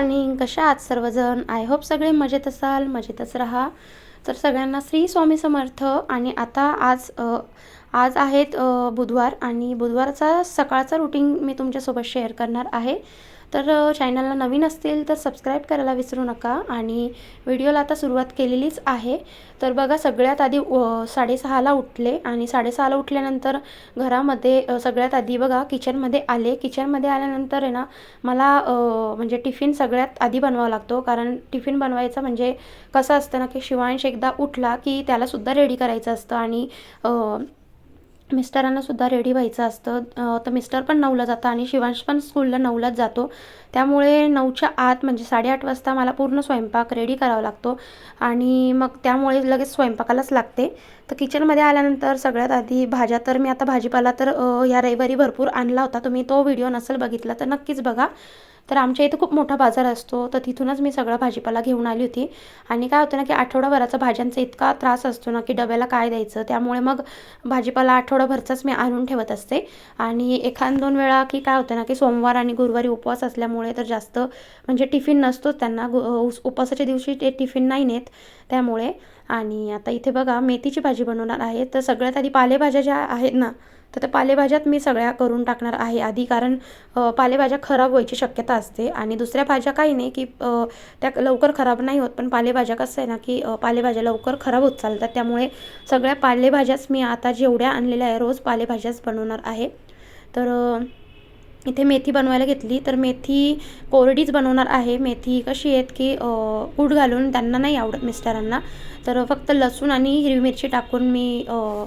Morning कशा आहात सर्वजण? आय होप सगळे मजेत असाल मजेतच राहा. तर सगळ्यांना श्री स्वामी समर्थ. आणि आता आज आज आहेत बुधवार आणि बुधवारचा सकाळचा रुटीन मी तुमच्यासोबत शेअर करणार आहे. तर चॅनलला नवीन असतील तर सबस्क्राईब करायला विसरू नका आणि व्हिडिओला आता सुरुवात केलेलीच आहे. तर बघा सगळ्यात आधी साडेसहाला उठले आणि साडेसहाला उठल्यानंतर घरामध्ये सगळ्यात आधी बघा किचनमध्ये आले. किचनमध्ये आल्यानंतर आहे ना मला म्हणजे टिफिन सगळ्यात आधी बनवावा लागतो. कारण टिफिन बनवायचं म्हणजे कसं असतं ना की शिवांश एकदा उठला की त्यालासुद्धा रेडी करायचं असतं आणि मिस्टरांनासुद्धा रेडी व्हायचं असतं. तर मिस्टर पण नऊला जातं आणि शिवांश पण स्कूलला नऊलाच जातो. त्यामुळे नऊच्या आत म्हणजे साडेआठ वाजता मला पूर्ण स्वयंपाक रेडी करावा लागतो आणि मग त्यामुळे लगेच स्वयंपाकालाच लागते. तर किचनमध्ये आल्यानंतर सगळ्यात आधी भाज्या तर मी आता भाजीपाला तर ह्या या रविवारी भरपूर आणला होता. तुम्ही तो व्हिडिओ नसेल बघितला तर नक्कीच बघा. तर आमच्या इथं खूप मोठा बाजार असतो. तर तिथूनच मी सगळा भाजीपाला घेऊन आली होती. आणि काय होतं ना की आठवडाभराचा भाज्यांचा इतका त्रास असतो ना की डब्याला काय द्यायचं? त्यामुळे मग भाजीपाला आठवडाभरचाच मी आणून ठेवत असते. आणि एखाद दोन वेळा की काय होतं ना की सोमवार आणि गुरुवारी उपवास असल्यामुळे तर जास्त म्हणजे टिफिन नसतोच त्यांना. गु उस- उपवासाच्या दिवशी ते टिफिन नाही नेत त्यामुळे. आणि आता इथे बघा मेथीची भाजी बनवणार आहे. तर सगळ्यात आधी पालेभाज्या ज्या आहेत ना तर त्या पालेभाज्यात मी सगळ्या करून टाकणार आहे आधी कारण पालेभाज्या खराब व्हायची शक्यता असते. आणि दुसऱ्या भाज्या काही नाही की त्या लवकर खराब नाही होत. पण पालेभाज्या कसं आहे ना की पालेभाज्या लवकर खराब होत चालतात. त्यामुळे सगळ्या पालेभाज्याच मी आता जेवढ्या आणलेल्या आहे रोज पालेभाज्याच बनवणार आहे. तर इथे मेथी बनवायला घेतली. तर मेथी कोरडीच बनवणार आहे. मेथी कशी आहेत की अ, कूट घालून त्यांना नाही आवडत मिस्टरांना. तर फक्त लसूण आणि हिरवी मिरची टाकून मी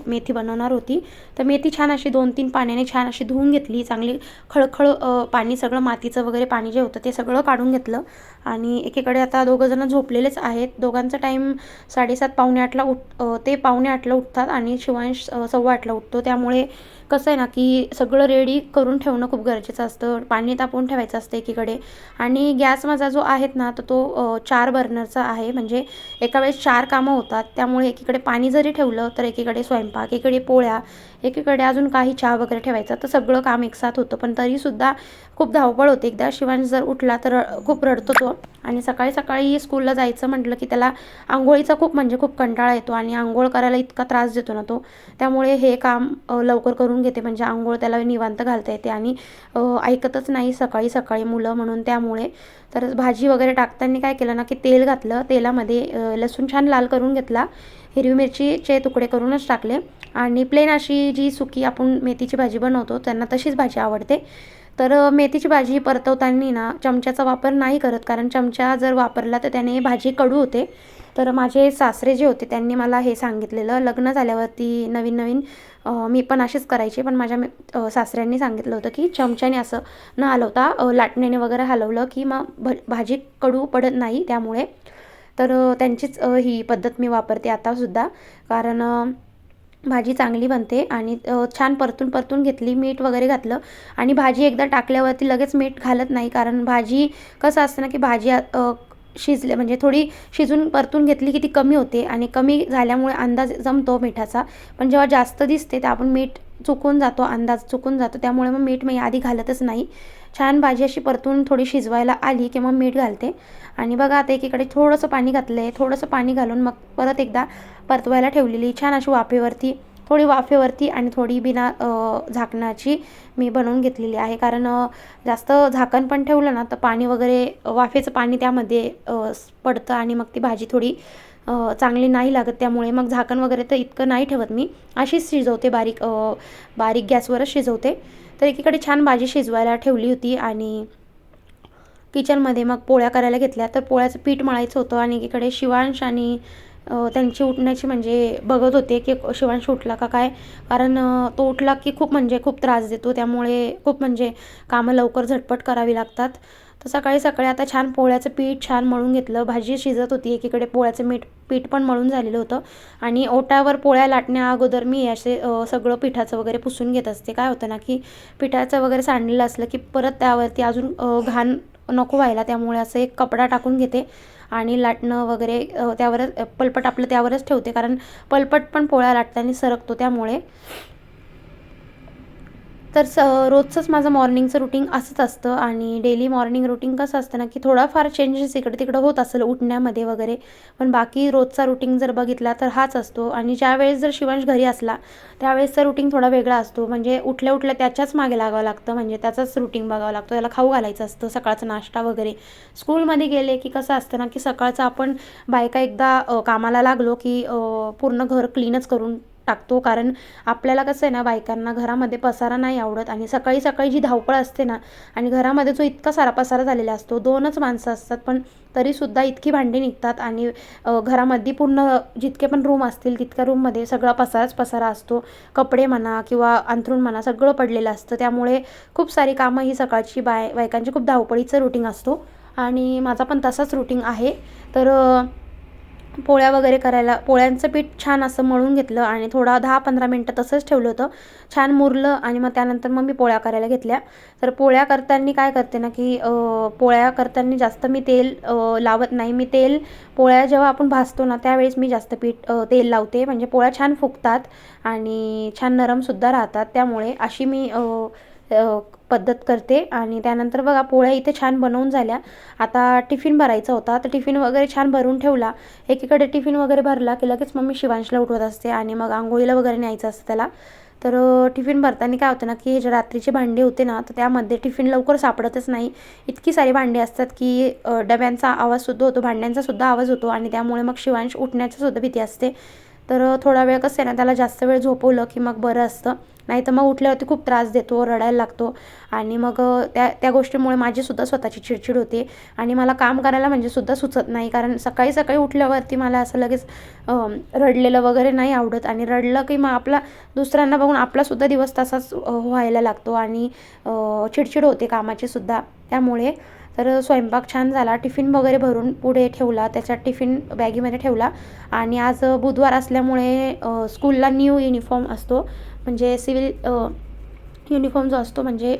मेथी बनवणार होती. तर मेथी छान अशी दोन तीन पाण्याने छान अशी धुवून घेतली. चांगली खळखळ पाणी सगळं मातीचं वगैरे पाणी जे होतं ते सगळं काढून घेतलं. आणि एकीकडे आता दोघंजणं झोपलेलेच आहेत. दोघांचा टाईम साडेसात पावणे आठला उठ ते पावणे आठला उठतात आणि शिवांश सव्वा आठला उठतो. त्यामुळे कसं आहे ना की सगळं रेडी करून ठेवणं खूप गरजेचं असतं. पाणी तापवून ठेवायचं असतं एकीकडे. आणि गॅस माझा जो आहेत ना तर तो चार बर्नरचा आहे. म्हणजे एका वेळेस चार कामं होतात. त्यामुळे एकीकडे पाणी जरी ठेवलं तर एकीकडे स्वयंपाक एकीकडे पोळ्या एकीकडे अजून काही चहा वगैरे ठेवायचा तर सगळं काम एकसाथ होतं. पण तरीसुद्धा खूप धावपळ होते. एकदा शिवांश जर उठला तर खूप रडतो तो. आणि सकाळी सकाळी स्कूलला जायचं म्हटलं की त्याला आंघोळीचा खूप म्हणजे खूप कंटाळा येतो आणि आंघोळ करायला इतका त्रास देतो ना तो. त्यामुळे हे काम लवकर करून घेते. म्हणजे आंघोळ त्याला निवांत घालता येते आणि ऐकतच नाही सकाळी सकाळी मुलं म्हणून त्यामुळे. तर भाजी वगैरे टाकताना काय केलं ना की तेल घातलं. तेलामध्ये लसूण छान लाल करून घेतला. हिरवी मिरचीचे तुकडे करूनच टाकले. आणि प्लेन अशी जी सुकी आपण मेथीची भाजी बनवतो त्यांना तशीच भाजी आवडते. तर मेथीची भाजी परतवताना ना चमच्याचा वापर नाही करत. कारण चमचा जर वापरला तर त्याने भाजी कडू होते. तर माझे सासरे जे होते त्यांनी मला हे सांगितलेलं. लग्न झाल्यावरती नवीन नवीन मी पण अशीच करायची. पण माझ्या सासऱ्यांनी सांगितलं होतं की चमच्याने असं न हलवता लाटण्याने वगैरे हलवलं की मग भाजी कडू पडत नाही. त्यामुळे तर त्यांचीच ही पद्धत मी वापरते आतासुद्धा कारण भाजी चांगली बनते आणि छान परतून परतून घेतली मीठ वगैरे घातलं आणि भाजी एकदा टाकल्यावरती लगेच मीठ घालत नाही. कारण भाजी कसं असतं ना की भाजी शिजले म्हणजे थोडी शिजून परतून घेतली की ती कमी होते आणि कमी झाल्यामुळे अंदाज जमतो मिठाचा. पण जेव्हा जास्त दिसते तर आपण मीठ चुकून जातो अंदाज चुकून जातो. त्यामुळे मग मीठ मी आधी घालतच नाही. छान भाजी अशी परतून थोडी शिजवायला आली की मग मीठ घालते. आणि बघा आता एकीकडे थोडंसं पाणी घातलं आहे थोडंसं पाणी घालून मग परत एकदा परतवायला ठेवलेली. छान अशी वाफेवरती थोडी वाफेवरती आणि थोडी बिना झाकणाची मी बनवून घेतलेली आहे. कारण जास्त झाकण पण ठेवलं ना तर पाणी वगैरे वाफेचं पाणी त्यामध्ये पडतं आणि मग ती भाजी थोडी चांगली नाही लागत. त्यामुळे मग झाकण वगैरे तर इतकं नाही ठेवत मी. अशीच शिजवते बारीक बारीक गॅसवरच शिजवते. तर एकीकडे छान भाजी शिजवायला ठेवली होती आणि किचनमध्ये मग पोळ्या करायला घेतल्या. तर पोळ्याचं पीठ मळायचं होतं आणि एकीकडे शिवांश आणि त्यांची उठण्याची म्हणजे बघत होते की शिवांश उठला का काय. कारण तो उठला की खूप म्हणजे खूप त्रास देतो. त्यामुळे खूप म्हणजे कामं लवकर झटपट करावी लागतात. तर सकाळी सकाळी आता छान पोळ्याचं पीठ छान मळून घेतलं. भाजी शिजत होती. एकीकडे पोळ्याचं मीठ पीठ पण मळून झालेलं होतं. आणि ओट्यावर पोळ्या लाटण्या अगोदर मी असे सगळं पिठाचं वगैरे पुसून घेत असते. काय होतं ना की पिठाचं वगैरे सांडलेलं असलं की परत त्यावरती अजून घाण नको व्हायला. त्यामुळे असं एक कपडा टाकून घेते. आणि लाटणं वगैरे त्यावरच पलपट आपलं त्यावरच ठेवते. कारण पलपट पण पोळ्या लाटताना सरकतो त्यामुळे. तर स रोजचंच माझं मॉर्निंगचं रुटीन असंच असतं आणि डेली मॉर्निंग रुटीन कसं असतं ना की थोडाफार चेंजेस इकडे तिकडं होत असेल उठण्यामध्ये वगैरे. पण बाकी रोजचा रुटीन जर बघितला तर हाच असतो. आणि ज्यावेळेस जर शिवांश घरी असला त्यावेळेसचा रुटीन थोडा वेगळा असतो. म्हणजे उठल्या उठल्या त्याच्याच मागे लागावं लागतं. म्हणजे त्याचाच रुटीन बघावं लागतं. त्याला खाऊ घालायचं असतं सकाळचा नाश्ता वगैरे. स्कूलमध्ये गेले की कसं असतं ना की सकाळचं आपण बायका एकदा कामाला लागलो की पूर्ण घर क्लीनच करून टाकतो. कारण आपल्याला कसं आहे ना बायकांना घरामध्ये पसारा नाही आवडत आणि सकाळी सकाळी जी धावपळ असते ना आणि घरामध्ये जो इतका सारा पसारा झालेला असतो दोनच माणसं असतात पण तरीसुद्धा इतकी भांडी निघतात आणि घरामध्ये पूर्ण जितके पण रूम असतील तितक्या रूममध्ये सगळा पसाराच पसारा असतो. कपडे म्हणा किंवा अंथरूण म्हणा सगळं पडलेलं असतं. त्यामुळे खूप सारी कामं ही सकाळची बाय बायकांची खूप धावपळीचं रुटीन असतो. आणि माझा पण तसाच रुटीन आहे. तर पोळ्या वगैरे करायला पोळ्यांचं पीठ छान असं मळून घेतलं आणि थोडा दहा पंधरा मिनटं तसंच ठेवलं होतं. छान मुरलं आणि मग त्यानंतर मग मी पोळ्या करायला घेतल्या. तर पोळ्या करताना काय करते ना की पोळ्या करताना जास्त मी तेल लावत नाही. मी तेल पोळ्या जेव्हा आपण भाजतो ना त्यावेळेस मी जास्त पीठ तेल लावते. म्हणजे पोळ्या छान फुगतात आणि छान नरमसुद्धा राहतात. त्यामुळे अशी मी पद्धत करते. आणि त्यानंतर बघा पोळ्या इथे छान बनवून झाल्या. आता टिफिन भरायचा होता. तर टिफिन वगैरे छान भरून ठेवला. एकीकडे टिफिन वगैरे भरला की लगेच मग मी शिवांशला उठवत असते आणि मग आंघोळीला वगैरे न्यायचं असतं त्याला. तर टिफिन भरताना काय होतं ना की हे जे रात्रीचे भांडे होते ना तर त्यामध्ये टिफिन लवकर सापडतच नाही. इतकी सारी भांडी असतात की डब्यांचा आवाजसुद्धा होतो भांड्यांचासुद्धा आवाज होतो आणि त्यामुळे मग शिवांश उठण्याची सुद्धा भीती असते. तर थोडा वेळ कसं आहे ना त्याला जास्त वेळ झोपवलं की मग बरं असतं. नाही तर मग उठल्यावरती खूप त्रास देतो रडायला लागतो. आणि मग त्या त्या गोष्टीमुळे माझीसुद्धा स्वतःची चिडचिड होते. आणि मला काम करायला म्हणजे सुद्धा सुचत नाही. कारण सकाळी सकाळी उठल्यावरती मला असं लगेच रडलेलं वगैरे नाही आवडत. आणि रडलं की मग आपला दुसऱ्यांना बघून आपलासुद्धा दिवस तसाच व्हायला लागतो. आणि चिडचिड होते कामाची सुद्धा. त्यामुळे तर स्वयंपाक छान झाला. टिफिन वगैरे भरून पुढे ठेवला. त्याच्यात टिफिन बॅगीमध्ये ठेवला. आणि आज बुधवार असल्यामुळे स्कूलला न्यू युनिफॉर्म असतो. म्हणजे सिव्हिल युनिफॉर्म जो असतो म्हणजे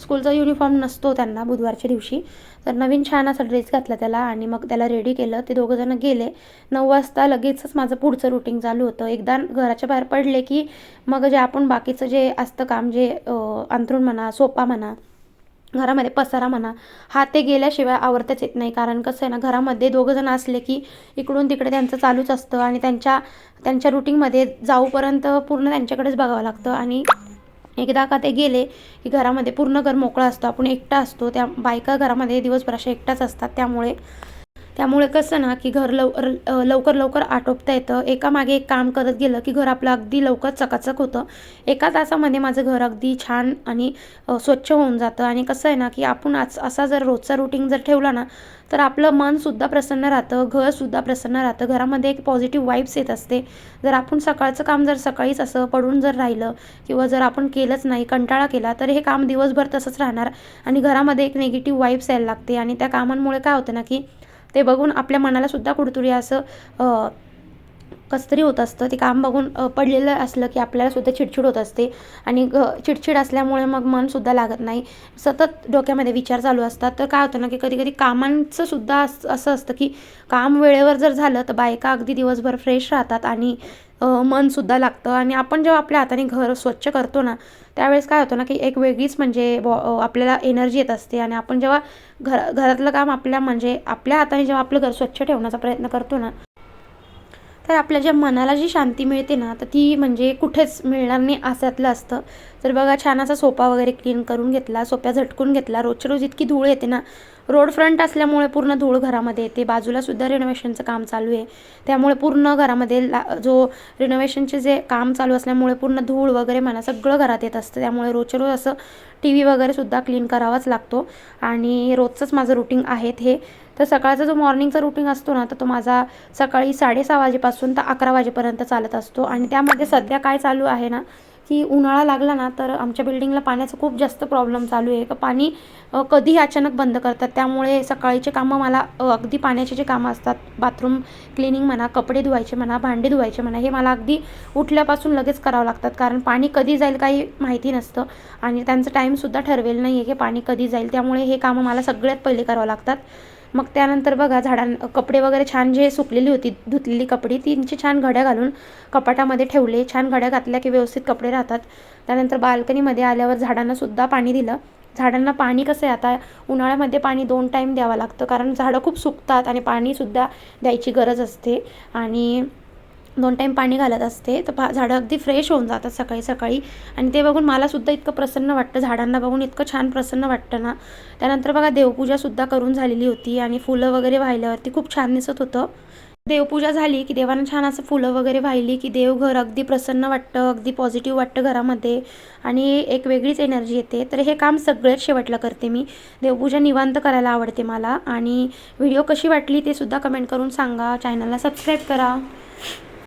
स्कूलचा युनिफॉर्म नसतो त्यांना बुधवारच्या दिवशी. तर नवीन छान असा ड्रेस घातला त्याला आणि मग त्याला रेडी केलं. ते दोघंजणं गेले. नऊ वाजता लगेचच माझं पुढचं रुटीन चालू होतं. एकदा घराच्या बाहेर पडले की मग जे आपण बाकीचं जे असतं काम जे अंथरूण म्हणा सोपा म्हणा घरामध्ये पसारा म्हणा हा ते गेल्याशिवाय आवरताच येत नाही. कारण कसं आहे ना घरामध्ये दोघं जण असले की इकडून तिकडे त्यांचं चालूच असतं आणि त्यांच्या त्यांच्या रुटीनमध्ये जाऊपर्यंत पूर्ण त्यांच्याकडेच बघावं लागतं. आणि एकदा का ते गेले की घरामध्ये पूर्ण घर मोकळा असतो. आपण एकटा असतो त्या बायका घरामध्ये दिवसभर अशा एकटाच असतात. त्यामुळे त्यामुळे कसं ना की घर लव लवकर लवकर आटोपता येतं. एकामागे एक काम करत गेलं की घर आपलं अगदी लवकर चकाचक होतं. एका तासामध्ये माझं घर अगदी छान आणि स्वच्छ होऊन जातं. आणि कसं आहे ना की आपण आज असा जर रोजचा रुटीन जर ठेवला ना तर आपलं मनसुद्धा प्रसन्न राहतं घरसुद्धा प्रसन्न राहतं. घरामध्ये एक पॉझिटिव्ह वाईब्स येत असते. जर आपण सकाळचं काम जर सकाळीच असं पडून जर राहिलं किंवा जर आपण केलंच नाही कंटाळा केला तर हे काम दिवसभर तसंच राहणार. आणि घरामध्ये एक निगेटिव्ह वाईब्स यायला लागते. आणि त्या कामांमुळे काय होतं ना की ते बघून आपल्या मनाला सुद्धा कुठेतरी असं कसं तरी होत असतं. ते काम बघून पडलेलं असलं की आपल्याला सुद्धा चिडचिड होत असते. आणि ग चिडचिड असल्यामुळे मग मनसुद्धा लागत नाही. सतत डोक्यामध्ये विचार चालू असतात. तर काय होतं ना की कधी कधी कामांचं सुद्धा असं असतं की काम वेळेवर जर झालं तर बायका अगदी दिवसभर फ्रेश राहतात आणि मनसुद्धा लागतं. आणि आपण जेव्हा आपल्या हाताने घर स्वच्छ करतो ना त्यावेळेस काय होतं ना की एक वेगळीच म्हणजे बॉ आपल्याला एनर्जी येत असते. आणि आपण जेव्हा घर घरातलं काम आपल्या म्हणजे आपल्या हाताने जेव्हा आपलं घर स्वच्छ ठेवण्याचा प्रयत्न करतो ना तर आपल्या ज्या मनाला जी शांती मिळते ना तर ती म्हणजे कुठेच मिळणार नाही असातलं असतं. तर बघा छान असा सोपा वगैरे क्लीन करून घेतला सोप्या झटकून घेतला. रोजच्या रोज इतकी धूळ येते ना रोड फ्रंट असल्यामुळे पूर्ण धूळ घरामध्ये येते. बाजूला सुद्धा रिनोव्हेशनचं काम चालू आहे. त्यामुळे पूर्ण घरामध्ये ला जो रिनोव्हेशनचे जे काम चालू असल्यामुळे पूर्ण धूळ वगैरे म्हणा सगळं घरात येत असतं. त्यामुळे रोजच्या रोज असं टी व्ही वगैरे सुद्धा क्लीन करावाच लागतो. आणि रोजचंच माझं रुटीन आहेत हे तर सकाळचा जो मॉर्निंगचा रुटीन असतो ना तर तो माझा सकाळी साडेसहा वाजेपासून तर अकरा वाजेपर्यंत चालत असतो. आणि त्यामध्ये सध्या काय चालू आहे ना की उन्हाळा लागला ना तर आमच्या बिल्डिंगला पाण्याचा खूप जास्त प्रॉब्लेम चालू आहे. का पाणी कधीही अचानक बंद करतात. त्यामुळे सकाळीचे कामं मला अगदी पाण्याचे जे कामं असतात बाथरूम क्लिनिंग म्हणा कपडे धुवायचे म्हणा भांडे धुवायचे म्हणा हे मला अगदी उठल्यापासून लगेच करावं लागतात. कारण पाणी कधी जाईल काही माहिती नसतं आणि त्यांचं टाईमसुद्धा ठरवेल नाही आहे की पाणी कधी जाईल. त्यामुळे हे कामं मला सगळ्यात पहिले करावं लागतात. मग त्यानंतर बघा झाडां कपडे वगैरे छान जे सुकलेली होती धुतलेली कपडे तींची छान घड्या घालून कपाटामध्ये ठेवले. छान घड्या घातल्या की व्यवस्थित कपडे राहतात. त्यानंतर बाल्कनीमध्ये आल्यावर झाडांनासुद्धा पाणी दिलं. झाडांना पाणी कसं आहे? आता उन्हाळ्यामध्ये पाणी दोन टाईम द्यावं लागतं कारण झाडं खूप सुकतात आणि पाणीसुद्धा द्यायची गरज असते. आणि दोन टाईम पाणी घालत असते तर पा झाडं अगदी फ्रेश होऊन जातात सकाळी सकाळी. आणि ते बघून मलासुद्धा इतकं प्रसन्न वाटतं झाडांना बघून इतकं छान प्रसन्न वाटतं ना. त्यानंतर बघा देवपूजासुद्धा करून झालेली होती आणि फुलं वगैरे वाहिल्यावरती खूप छान दिसत होतं. देवपूजा झाली की देवानं छान असं फुलं वगैरे वाहिली की देवघर अगदी प्रसन्न वाटतं अगदी पॉझिटिव्ह वाटतं घरामध्ये. आणि एक वेगळीच एनर्जी येते. तर हे काम सगळ्यात शेवटला करते मी. देवपूजा निवांत करायला आवडते मला. आणि व्हिडिओ कशी वाटली ते सुद्धा कमेंट करून सांगा. चॅनलला सबस्क्राईब करा.